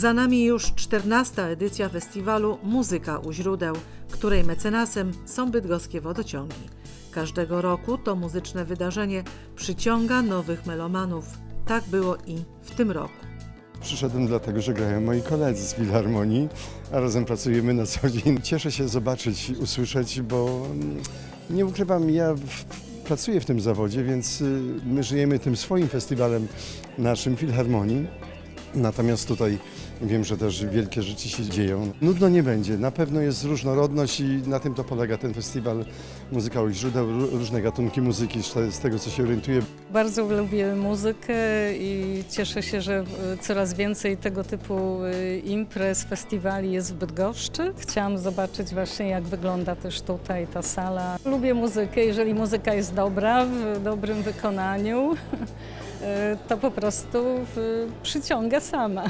Za nami już 14. edycja festiwalu Muzyka u źródeł, której mecenasem są bydgoskie wodociągi. Każdego roku to muzyczne wydarzenie przyciąga nowych melomanów. Tak było i w tym roku. Przyszedłem dlatego, że grają moi koledzy z Filharmonii, a razem pracujemy na co dzień. Cieszę się zobaczyć, usłyszeć, bo mm, nie ukrywam, ja pracuję w tym zawodzie, więc y, my żyjemy tym swoim festiwalem naszym Filharmonii. Natomiast tutaj wiem, że też wielkie rzeczy się dzieją. Nudno nie będzie, na pewno jest różnorodność i na tym to polega ten festiwal Muzyka u źródeł, ró- różne gatunki muzyki, z tego co się orientuję. Bardzo lubię muzykę i cieszę się, że e, coraz więcej tego typu e, imprez, festiwali jest w Bydgoszczy. Chciałam zobaczyć właśnie jak wygląda też tutaj ta sala. Lubię muzykę, jeżeli muzyka jest dobra, w dobrym wykonaniu, to po prostu e, przyciąga sama.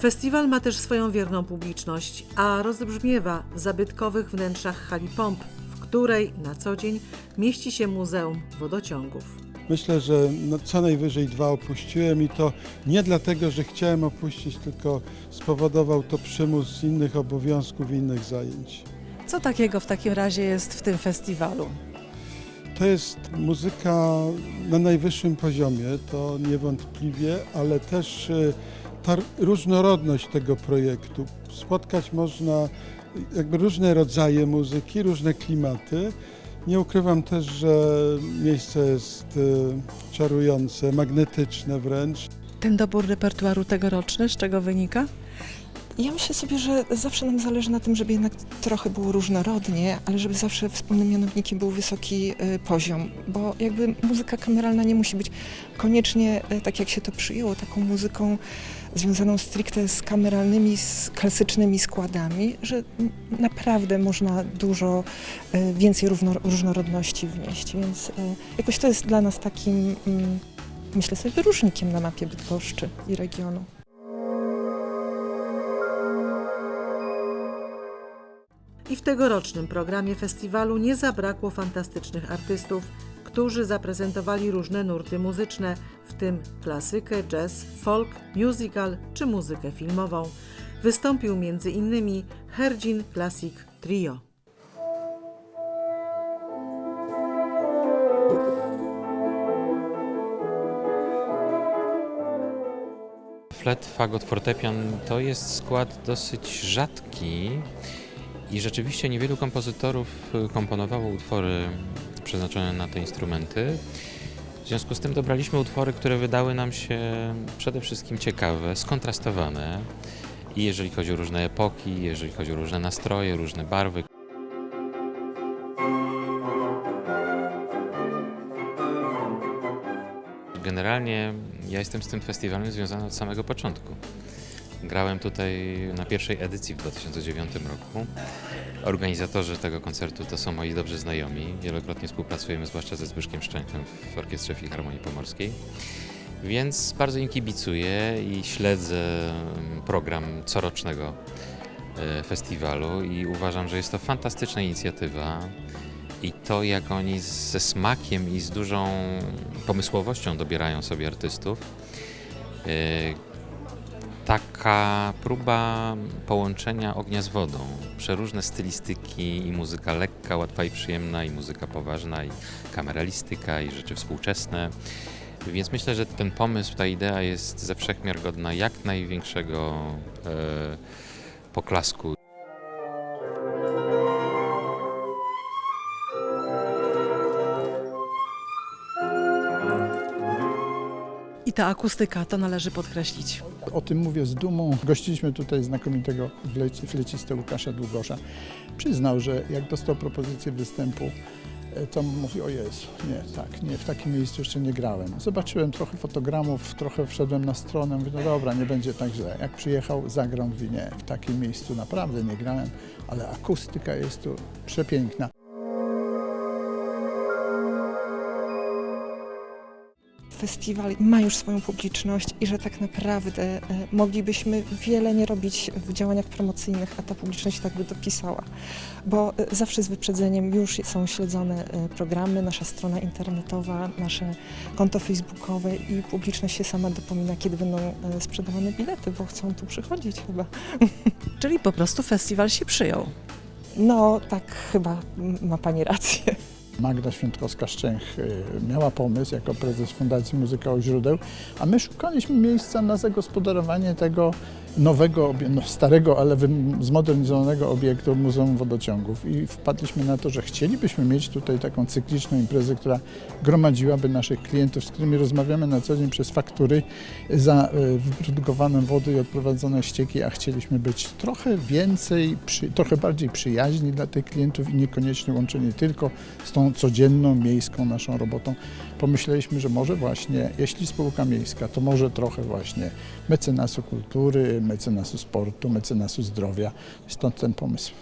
Festiwal ma też swoją wierną publiczność, a rozbrzmiewa w zabytkowych wnętrzach hali pomp, w której na co dzień mieści się Muzeum Wodociągów. Myślę, że no co najwyżej dwa opuściłem i to nie dlatego, że chciałem opuścić, tylko spowodował to przymus innych obowiązków i innych zajęć. Co takiego w takim razie jest w tym festiwalu? To jest muzyka na najwyższym poziomie, to niewątpliwie, ale też e, ta różnorodność tego projektu. Spotkać można jakby różne rodzaje muzyki, różne klimaty. Nie ukrywam też, że miejsce jest e, czarujące, magnetyczne wręcz. Ten dobór repertuaru tegoroczny, z czego wynika? Ja myślę sobie, że zawsze nam zależy na tym, żeby jednak trochę było różnorodnie, ale żeby zawsze wspólnym mianownikiem był wysoki e, poziom, bo jakby muzyka kameralna nie musi być koniecznie, e, tak jak się to przyjęło, taką muzyką związaną stricte z kameralnymi, z klasycznymi składami, że naprawdę można dużo e, więcej różnorodności wnieść, więc e, jakoś to jest dla nas takim, mm, myślę sobie, wyróżnikiem na mapie Bydgoszczy i regionu. I w tegorocznym programie festiwalu nie zabrakło fantastycznych artystów, którzy zaprezentowali różne nurty muzyczne, w tym klasykę, jazz, folk, musical czy muzykę filmową. Wystąpił m.in. Herdzin Classic Trio. Flet, fagot, fortepian to jest skład dosyć rzadki i rzeczywiście niewielu kompozytorów komponowało utwory przeznaczone na te instrumenty. W związku z tym dobraliśmy utwory, które wydały nam się przede wszystkim ciekawe, skontrastowane. I jeżeli chodzi o różne epoki, jeżeli chodzi o różne nastroje, różne barwy. Generalnie ja jestem z tym festiwalem związany od samego początku. Grałem tutaj na pierwszej edycji w 2009 roku. Organizatorzy tego koncertu to są moi dobrzy znajomi. Wielokrotnie współpracujemy, zwłaszcza ze Zbyszkiem Szczęchem w Orkiestrze Filharmonii Pomorskiej. Więc bardzo im kibicuję i śledzę mm, program corocznego e, festiwalu i uważam, że jest to fantastyczna inicjatywa. I to, jak oni ze smakiem i z dużą pomysłowością dobierają sobie artystów, e, taka próba połączenia ognia z wodą. Przeróżne stylistyki i muzyka lekka, łatwa i przyjemna, i muzyka poważna, i kameralistyka, i rzeczy współczesne. Więc myślę, że ten pomysł, ta idea jest ze wszechmiar godna jak największego e, poklasku. I ta akustyka, to należy podkreślić. O tym mówię z dumą. Gościliśmy tutaj znakomitego fleci- flecistę Łukasza Długosza. Przyznał, że jak dostał propozycję występu, e, to mówi, o Jezu, nie, tak, nie, w takim miejscu jeszcze nie grałem. Zobaczyłem trochę fotogramów, trochę wszedłem na stronę, mówię, no dobra, nie będzie tak źle. Jak przyjechał, zagrał, mówi, nie, w takim miejscu naprawdę nie grałem, ale akustyka jest tu przepiękna. Festiwal ma już swoją publiczność i że tak naprawdę e, moglibyśmy wiele nie robić w działaniach promocyjnych, a ta publiczność tak by dopisała. Bo e, zawsze z wyprzedzeniem już są śledzone e, programy, nasza strona internetowa, nasze konto facebookowe i publiczność się sama dopomina, kiedy będą sprzedawane bilety, bo chcą tu przychodzić chyba. Czyli po prostu festiwal się przyjął. No, tak chyba ma Pani rację. Magda Świętkowska-Szczęch y, miała pomysł jako prezes Fundacji Muzyka u Źródeł, a my szukaliśmy miejsca na zagospodarowanie tego nowego, no starego, ale zmodernizowanego obiektu Muzeum Wodociągów i wpadliśmy na to, że chcielibyśmy mieć tutaj taką cykliczną imprezę, która gromadziłaby naszych klientów, z którymi rozmawiamy na co dzień przez faktury za y, wyprodukowane wody i odprowadzone ścieki, a chcieliśmy być trochę więcej, przy, trochę bardziej przyjaźni dla tych klientów i niekoniecznie łączeni tylko z tą codzienną miejską naszą robotą. Pomyśleliśmy, że może właśnie, jeśli spółka miejska, to może trochę właśnie mecenasu kultury, mecenasu sportu, mecenasu zdrowia. Stąd ten pomysł.